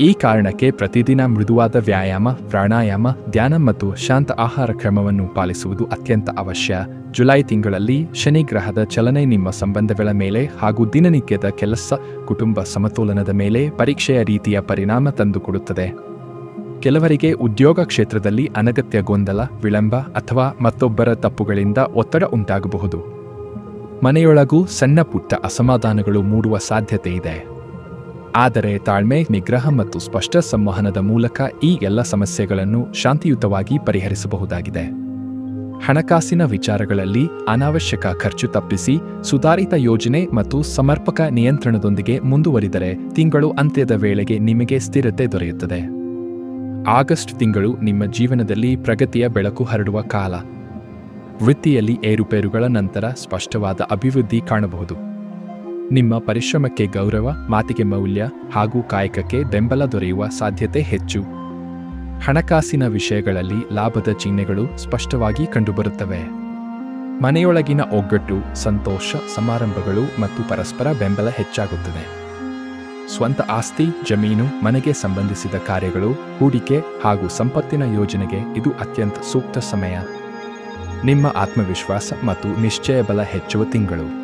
ಈ ಕಾರಣಕ್ಕೆ ಪ್ರತಿದಿನ ಮೃದುವಾದ ವ್ಯಾಯಾಮ, ಪ್ರಾಣಾಯಾಮ, ಧ್ಯಾನ ಮತ್ತು ಶಾಂತ ಆಹಾರ ಕ್ರಮವನ್ನು ಪಾಲಿಸುವುದು ಅತ್ಯಂತ ಅವಶ್ಯ. ಜುಲೈ ತಿಂಗಳಲ್ಲಿ ಶನಿ ಗ್ರಹದ ಚಲನೆ ನಿಮ್ಮ ಸಂಬಂಧಗಳ ಮೇಲೆ ಹಾಗೂ ದಿನನಿತ್ಯದ ಕೆಲಸ, ಕುಟುಂಬ ಸಮತೋಲನದ ಮೇಲೆ ಪರೀಕ್ಷೆಯ ರೀತಿಯ ಪರಿಣಾಮ ತಂದುಕೊಡುತ್ತದೆ. ಕೆಲವರಿಗೆ ಉದ್ಯೋಗ ಕ್ಷೇತ್ರದಲ್ಲಿ ಅನಗತ್ಯ ಗೊಂದಲ, ವಿಳಂಬ ಅಥವಾ ಮತ್ತೊಬ್ಬರ ತಪ್ಪುಗಳಿಂದ ಒತ್ತಡ ಉಂಟಾಗಬಹುದು. ಮನೆಯೊಳಗೂ ಸಣ್ಣ ಪುಟ್ಟ ಅಸಮಾಧಾನಗಳು ಮೂಡುವ ಸಾಧ್ಯತೆ ಇದೆ. ಆದರೆ ತಾಳ್ಮೆ, ನಿಗ್ರಹ ಮತ್ತು ಸ್ಪಷ್ಟ ಸಂವಹನದ ಮೂಲಕ ಈ ಎಲ್ಲ ಸಮಸ್ಯೆಗಳನ್ನು ಶಾಂತಿಯುತವಾಗಿ ಪರಿಹರಿಸಬಹುದಾಗಿದೆ. ಹಣಕಾಸಿನ ವಿಚಾರಗಳಲ್ಲಿ ಅನಾವಶ್ಯಕ ಖರ್ಚು ತಪ್ಪಿಸಿ ಸುಧಾರಿತ ಯೋಜನೆ ಮತ್ತು ಸಮರ್ಪಕ ನಿಯಂತ್ರಣದೊಂದಿಗೆ ಮುಂದುವರಿದರೆ ತಿಂಗಳು ಅಂತ್ಯದ ವೇಳೆಗೆ ನಿಮಗೆ ಸ್ಥಿರತೆ ದೊರೆಯುತ್ತದೆ. ಆಗಸ್ಟ್ ತಿಂಗಳು ನಿಮ್ಮ ಜೀವನದಲ್ಲಿ ಪ್ರಗತಿಯ ಬೆಳಕು ಹರಡುವ ಕಾಲ. ವೃತ್ತಿಯಲ್ಲಿ ಏರುಪೇರುಗಳ ನಂತರ ಸ್ಪಷ್ಟವಾದ ಅಭಿವೃದ್ಧಿ ಕಾಣಬಹುದು. ನಿಮ್ಮ ಪರಿಶ್ರಮಕ್ಕೆ ಗೌರವ, ಮಾತಿಗೆ ಮೌಲ್ಯ ಹಾಗೂ ಕಾಯಕಕ್ಕೆ ಬೆಂಬಲ ದೊರೆಯುವ ಸಾಧ್ಯತೆ ಹೆಚ್ಚು. ಹಣಕಾಸಿನ ವಿಷಯಗಳಲ್ಲಿ ಲಾಭದ ಚಿಹ್ನೆಗಳು ಸ್ಪಷ್ಟವಾಗಿ ಕಂಡುಬರುತ್ತವೆ. ಮನೆಯೊಳಗಿನ ಒಗ್ಗಟ್ಟು, ಸಂತೋಷ, ಸಮಾರಂಭಗಳು ಮತ್ತು ಪರಸ್ಪರ ಬೆಂಬಲ ಹೆಚ್ಚಾಗುತ್ತದೆ. ಸ್ವಂತ ಆಸ್ತಿ, ಜಮೀನು, ಮನೆಗೆ ಸಂಬಂಧಿಸಿದ ಕಾರ್ಯಗಳು, ಹೂಡಿಕೆ ಹಾಗೂ ಸಂಪತ್ತಿನ ಯೋಜನೆಗೆ ಇದು ಅತ್ಯಂತ ಸೂಕ್ತ ಸಮಯ. ನಿಮ್ಮ ಆತ್ಮವಿಶ್ವಾಸ ಮತ್ತು ನಿಶ್ಚಯ ಬಲ ಹೆಚ್ಚುವ ತಿಂಗಳು.